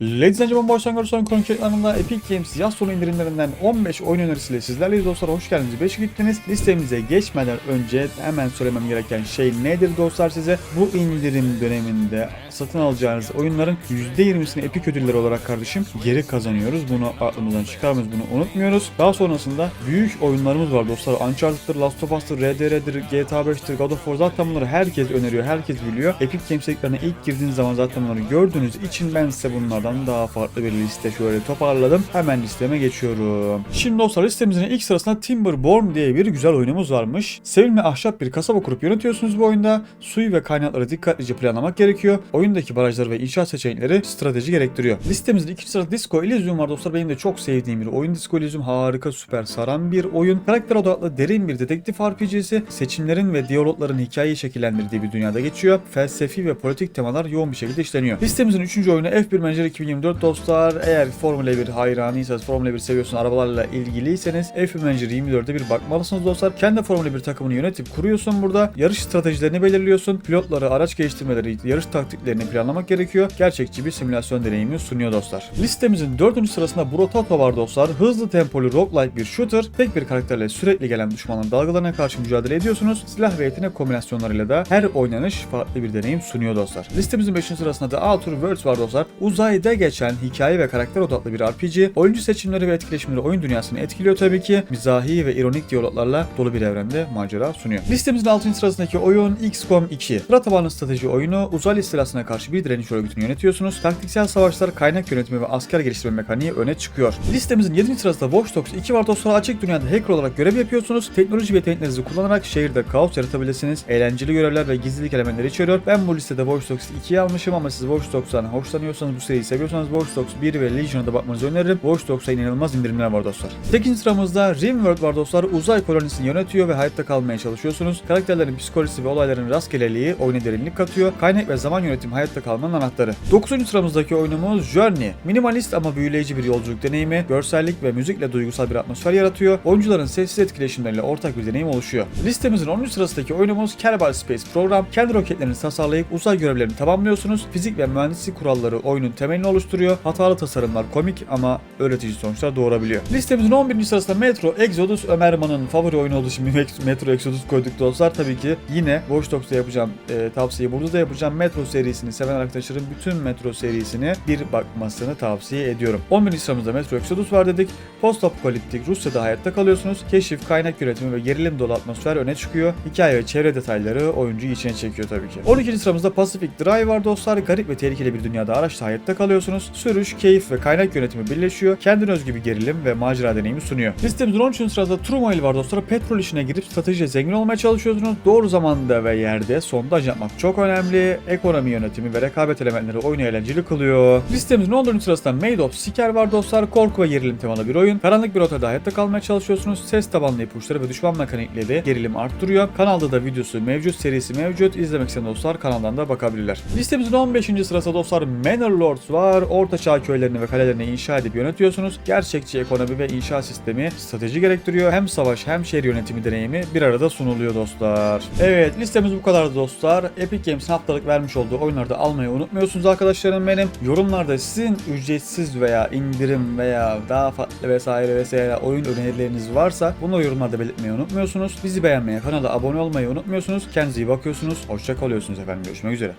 Ladies and gentlemen, Boys and Girls Oyun Kronik ekranında Epic Games yaz sonu indirimlerinden 15 oyun önerisiyle sizlerleyiz dostlar. Hoş geldiniz, 5 gittiniz. Listemize geçmeden önce hemen söylemem gereken şey nedir dostlar size? Bu indirim döneminde satın alacağınız oyunların %20'sini Epic ödülleri olarak kardeşim geri kazanıyoruz. Bunu aklımızdan çıkarmıyoruz, bunu unutmuyoruz. Daha sonrasında büyük oyunlarımız var dostlar. Uncharted'dır, Last of Us'tır, RDR'dir, GTA 5'tir, God of War zaten bunları herkes öneriyor, herkes biliyor. Epic Games ekranına ilk girdiğiniz zaman zaten bunları gördüğünüz için ben size bunlardan daha farklı bir liste şöyle toparladım. Hemen listeme geçiyorum. Şimdi dostlar listemizin ilk sırasında Timberborn diye bir güzel oyunumuz varmış. Sevimli ahşap bir kasaba kurup yönetiyorsunuz bu oyunda. Suyu ve kaynakları dikkatlice planlamak gerekiyor. Oyundaki barajları ve inşaat seçenekleri strateji gerektiriyor. Listemizin ikinci sırasında Disco Elysium var dostlar. Benim de çok sevdiğim bir oyun. Disco Elysium harika, süper saran bir oyun. Karakter odaklı derin bir dedektif RPG'si. Seçimlerin ve diyalogların hikayeyi şekillendirdiği bir dünyada geçiyor. Felsefi ve politik temalar yoğun bir şekilde işleniyor. Listemizin üçüncü oyunu F1 Manager 2024 dostlar. Eğer Formula 1 hayranıysanız, Formula 1 seviyorsunuz, arabalarla ilgiliyseniz F1 Manager 24'de bir bakmalısınız dostlar. Kendi Formula 1 takımını yönetip kuruyorsun burada. Yarış stratejilerini belirliyorsun. Pilotları, araç geliştirmeleri, yarış taktiklerini planlamak gerekiyor. Gerçekçi bir simülasyon deneyimi sunuyor dostlar. Listemizin dördüncü sırasında Brotato var dostlar. Hızlı tempolu roguelike bir shooter. Tek bir karakterle sürekli gelen düşmanların dalgalarına karşı mücadele ediyorsunuz. Silah ve yetenek kombinasyonlarıyla da her oynanış farklı bir deneyim sunuyor dostlar. Listemizin 5. sırasında da Outer Worlds var dostlar. Uzayda geçen hikaye ve karakter odaklı bir RPG. Oyuncu seçimleri ve etkileşimleri oyun dünyasını etkiliyor tabii ki. Mizahi ve ironik diyaloglarla dolu bir evrende macera sunuyor. Listemizin 6. sırasındaki oyun XCOM 2. Sıra tabanlı strateji oyunu uzay istilasına karşı bir direniş örgütünü yönetiyorsunuz. Taktiksel savaşlar, kaynak yönetimi ve asker geliştirme mekaniği öne çıkıyor. Listemizin 7. sırasında Watch Dogs 2 var dostlar. Açık dünyada hacker olarak görev yapıyorsunuz. Teknoloji ve yeteneklerinizi kullanarak şehirde kaos yaratabilirsiniz. Eğlenceli görevler ve gizlilik elementleri içeriyor. Ben bu listede Watch Dogs 2'yi almışım ama siz Watch Dogs'tan hoşlanıyorsanız bu seriyi seviyorsanız Watch Dogs 1 ve Legion'a da bakmanızı öneririm. Watch Dogs'a inanılmaz indirimler var dostlar. 8. sıramızda Rimworld var dostlar. Uzay kolonisini yönetiyor ve hayatta kalmaya çalışıyorsunuz. Karakterlerin psikolojisi ve olayların rastgeleliği oyuna derinlik katıyor. Kaynak ve zaman yönetimi hayatta kalmanın anahtarı. 9. sıramızdaki oyunumuz Journey. Minimalist ama büyüleyici bir yolculuk deneyimi, görsellik ve müzikle duygusal bir atmosfer yaratıyor. Oyuncuların sessiz etkileşimleriyle ortak bir deneyim oluşuyor. Listemizin 10. sırasındaki oyunumuz Kerbal Space Program. Kendi roketlerini tasarlayıp uzay görevlerini tamamlıyorsunuz. Fizik ve mühendislik kuralları oyunun temelini oluşturuyor. Hatalı tasarımlar komik ama öğretici sonuçlar doğurabiliyor. Listemizin 11. sırasında Metro Exodus Ömerman'ın favori oyunu olduğu için Metro Exodus koyduk dostlar. Tabii ki yine Watch Dogs'ta yapacağım e, tavsiyeyi burada da yapacağım. Metro serisini seven arkadaşların bütün Metro serisine bir bakmasını tavsiye ediyorum. 11. sıramızda Metro Exodus var dedik. Post apokaliptik Rusya'da hayatta kalıyorsunuz. Keşif, kaynak yönetimi ve gerilim dolu atmosfer öne çıkıyor. Hikaye ve çevre detayları oyuncuyu içine çekiyor tabii ki. 12. sıramızda Pacific Drive var dostlar. Garip ve tehlikeli bir dünyada araçta hayatta kalıyorsunuz. Sürüş, keyif ve kaynak yönetimi birleşiyor. Kendine özgü bir gerilim ve macera deneyimi sunuyor. Listemizin 13. sırasında Trumoil var dostlar. Petrol işine girip stratejiyle zengin olmaya çalışıyorsunuz. Doğru zamanda ve yerde sondaj yapmak çok önemli. Ekonomi yönetimi ve rekabet elementleri oyunu eğlenceli kılıyor. Listemizin 14. sırasında Made of Seeker var dostlar. Korku ve gerilim temalı bir oyun. Karanlık bir otelde hayatta kalmaya çalışıyorsunuz. Ses tabanlı ipuçları ve düşman mekanikleri gerilim arttırıyor. Kanalda da videosu mevcut, serisi mevcut. İzlemek isteyen dostlar kanaldan da bakabilirler. Listemizin 15. sırasında dostlar Manor Lords var. Orta çağ köylerini ve kalelerini inşa edip yönetiyorsunuz. Gerçekçi ekonomi ve inşa sistemi strateji gerektiriyor. Hem savaş hem şehir yönetimi deneyimi bir arada sunuluyor dostlar. Evet listemiz bu kadardı dostlar. Epic Games'in haftalık vermiş olduğu oyunları da almayı unutmuyorsunuz arkadaşlarım benim. Yorumlarda sizin ücretsiz veya indirim veya daha farklı vesaire vesaire oyun önerileriniz varsa bunu yorumlarda belirtmeyi unutmuyorsunuz. Bizi beğenmeyi, kanala abone olmayı unutmuyorsunuz. Kendinize iyi bakıyorsunuz. Hoşça kalıyorsunuz efendim. Görüşmek üzere.